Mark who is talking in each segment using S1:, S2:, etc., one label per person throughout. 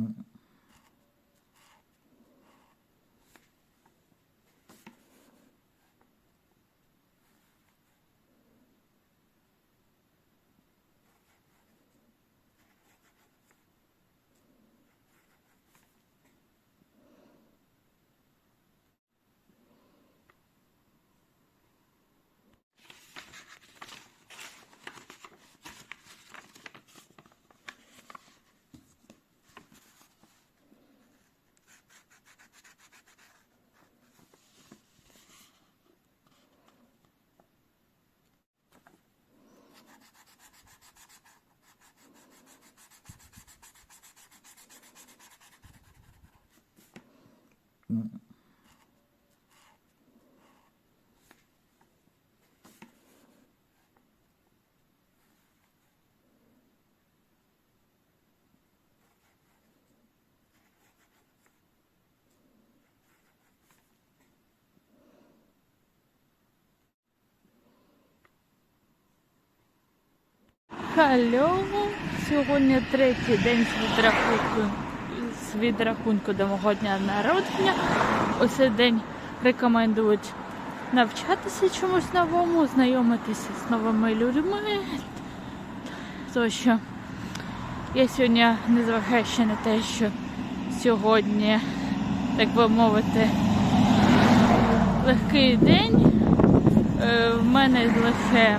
S1: Mm. Халло! Сьогодні третій день з відрахунку, з відрахунку до мого дня народження. Ось цей день рекомендують навчатися чомусь новому, знайомитися з новими людьми. Тощо я сьогодні, незважаючи на те, що сьогодні, так би мовити, легкий день. Е, В мене лише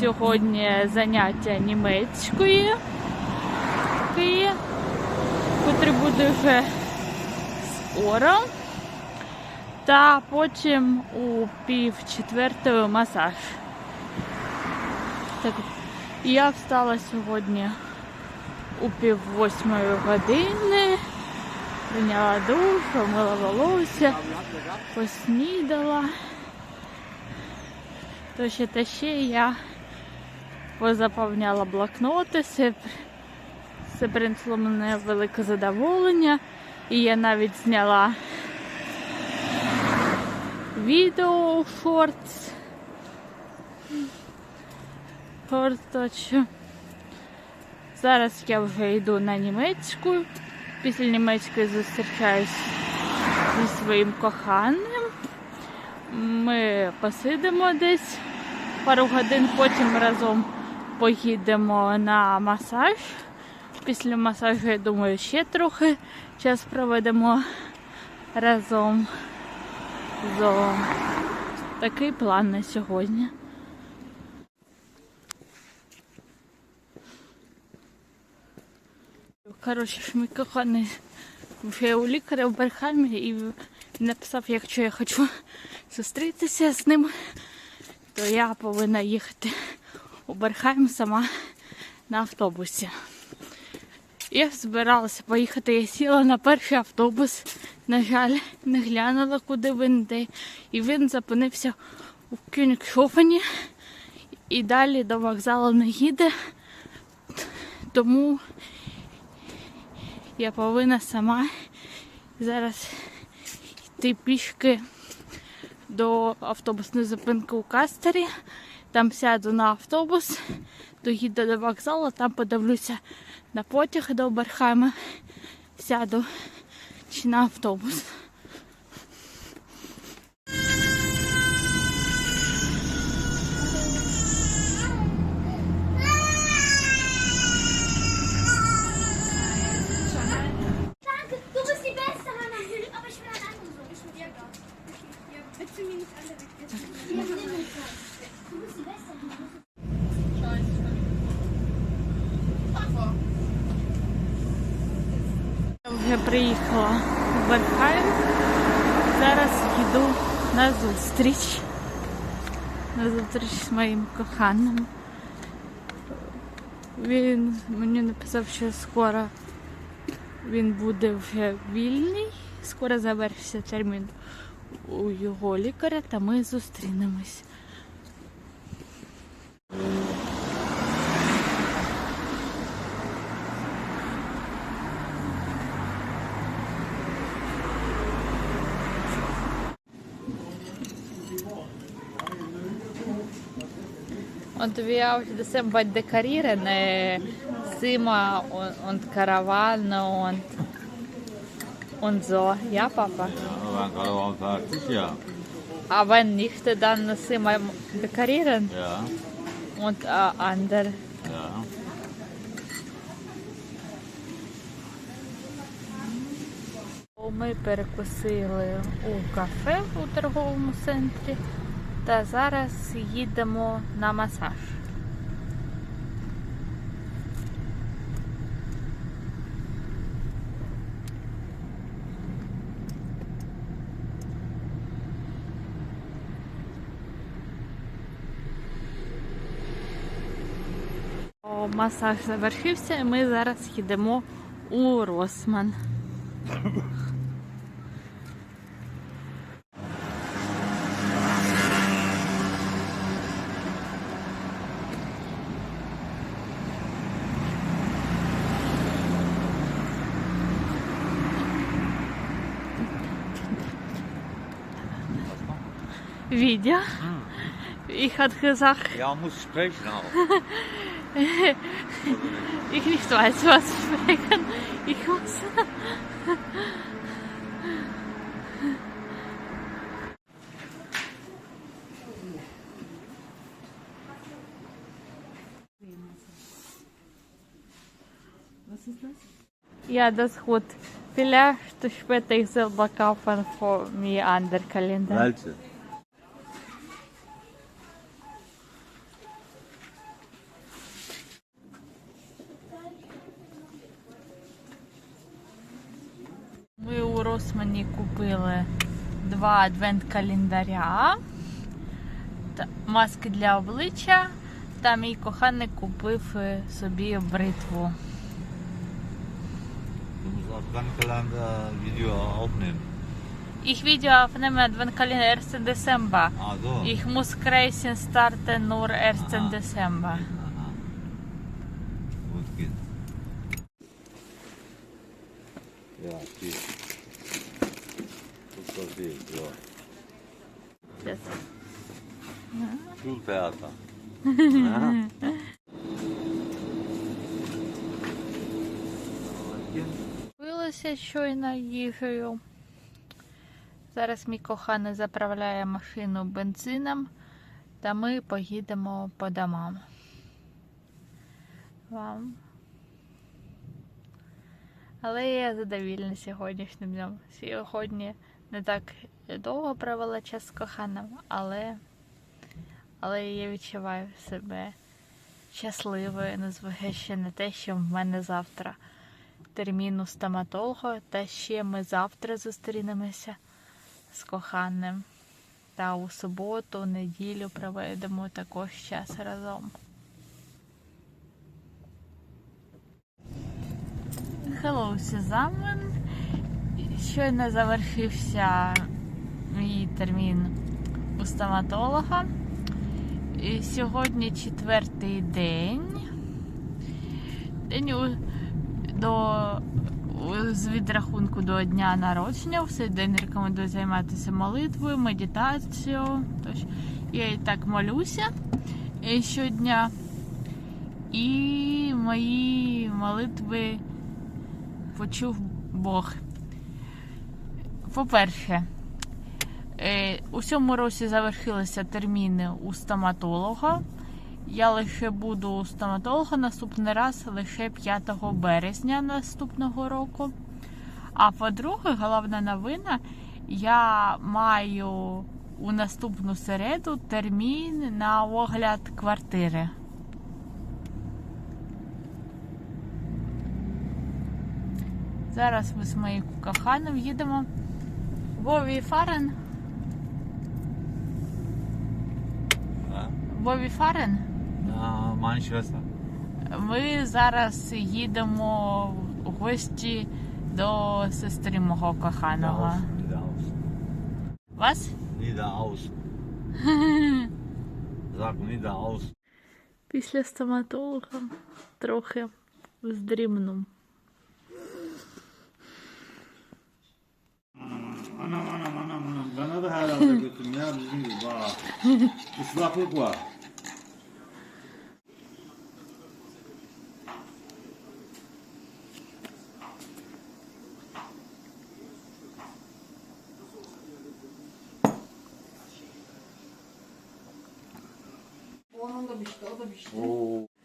S1: сьогодні заняття німецької, котрі буде вже скоро. Та потім у пів четвертої масаж. Так, я встала сьогодні у пів восьмої години, прийняла душ, помила волосся, поснідала. То ще та ще я позаповняла блокноти, це, принесло мене велике задоволення. І я навіть зняла відео шортс. Точно. Зараз я вже йду на німецьку. Після німецької зустрічаюсь зі своїм коханим. Ми посидимо десь пару годин, потім разом поїдемо на масаж. Після масажу, я думаю, ще трохи час проведемо разом. Зо. Такий план на сьогодні. Коротше, мій коханий вже у лікаря в Берхамі і написав, якщо я хочу зустрітися з ним, то я повинна їхати у Берхайм сама на автобусі. Я збиралася поїхати, я сіла на перший автобус. На жаль, не глянула, куди він йде. І він зупинився у Кюнікшофені і далі до вокзалу не їде. Тому я повинна сама зараз йти пішки до автобусної зупинки у Кастері. Там сяду на автобус, доїду до вокзалу, там подивлюся на потяг до Берхайма, сяду чи на автобус. Вже приїхала в Берхайм. Зараз йду на зустріч. На зустріч з моїм коханим. Він мені написав, що скоро він буде вже вільний. Скоро завершиться термін у його лікаря, та ми зустрінемось. Das sind bei der ne Zimmer und, und Karawane und, und so. Ja, Papa.
S2: Ja, aber Karawan sagt sich ja.
S1: Aber nicht dann Zimmer dekorieren
S2: Ja,
S1: und äh, andere.
S2: ja.
S1: Ми перекусили у кафе у торговому центрі та зараз їдемо на масаж. Масаж завершився і ми зараз їдемо у Росман. Video. Hm. Ich hatte gesagt.
S2: Ja, muss sprechen auch.
S1: ich nicht weiß, was sprechen. Ich muss. Ja, das ist gut. Vielleicht später ich selber kaufen für mir andere Kalender.
S2: Welche?
S1: Росмані купили два адвент-календаря, маски для обличчя. Та мій коханий купив е, собі бритву. Ich Video aufnehmen Adventkalender 1. Dezember.
S2: Ah, so.
S1: Ich muss Kreisen starten nur 1.
S2: Aha.
S1: Dezember.
S2: Aha. Gut geht. Ja, geht. Versteht, ja.
S1: Сейчас.
S2: Schultheater. ja.
S1: Купилася щойно їжею. Зараз мій коханий заправляє машину бензином, та ми поїдемо по домам. Вам. Але я задовільна сьогоднішнім днем. Сьогодні не так довго провела час з коханим, але, але я відчуваю себе щасливою, незважаючи на те, що в мене завтра термін у стоматолога, та ще ми завтра зустрінемося з коханим. Та у суботу, неділю проведемо також час разом. Hello, Сюзамен. Щойно завершився мій термін у стоматолога. І сьогодні четвертий день. День у до з відрахунку до дня народження. В цей день рекомендую займатися молитвою, медитацією. Тож я і так молюся е, щодня. І мої молитви почув Бог. По-перше, е, у цьому році завершилися терміни у стоматолога. Я лише буду у стоматолога наступний раз лише 5 березня наступного року. А по-друге, головна новина, я маю у наступну середу термін на огляд квартири. Зараз ми з моїм коханим їдемо. Вові Фарен.
S2: Ja.
S1: Вові Фарен.
S2: Meine
S1: Ми зараз їдемо в гості до сестри мого коханого.
S2: Nieder aus.
S1: Вас?
S2: Nieder aus. Sag nieder.
S1: Після стоматолога трохи здрімну.
S2: Anam anam anam anam. Bana da herhalde götüm ya bizim gibi bak. Islaklık var. Onun da pişti, şey, o da pişti. Şey. Oo.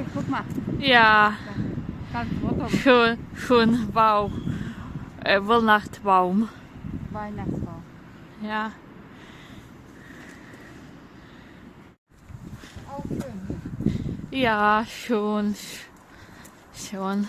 S3: Hey, guck mal,
S1: Ja,
S3: ganz
S1: schön, schön Baum. Äh, Weihnachtsbaum.
S3: Weihnachtsbaum.
S1: Ja.
S3: Auch schön.
S1: Ja, schon. Schon.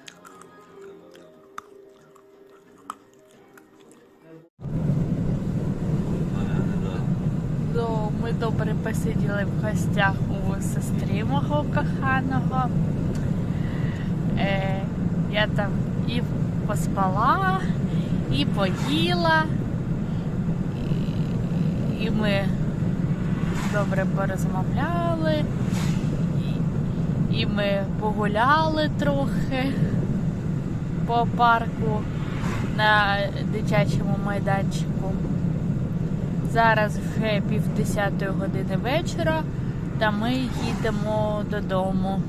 S1: добре посиділи в гостях у сестри мого коханого. Е, я там і поспала, і поїла, і, і ми добре порозмовляли, і, і ми погуляли трохи по парку на дитячому майданчику. Зараз вже пів десятої години вечора, та ми їдемо додому.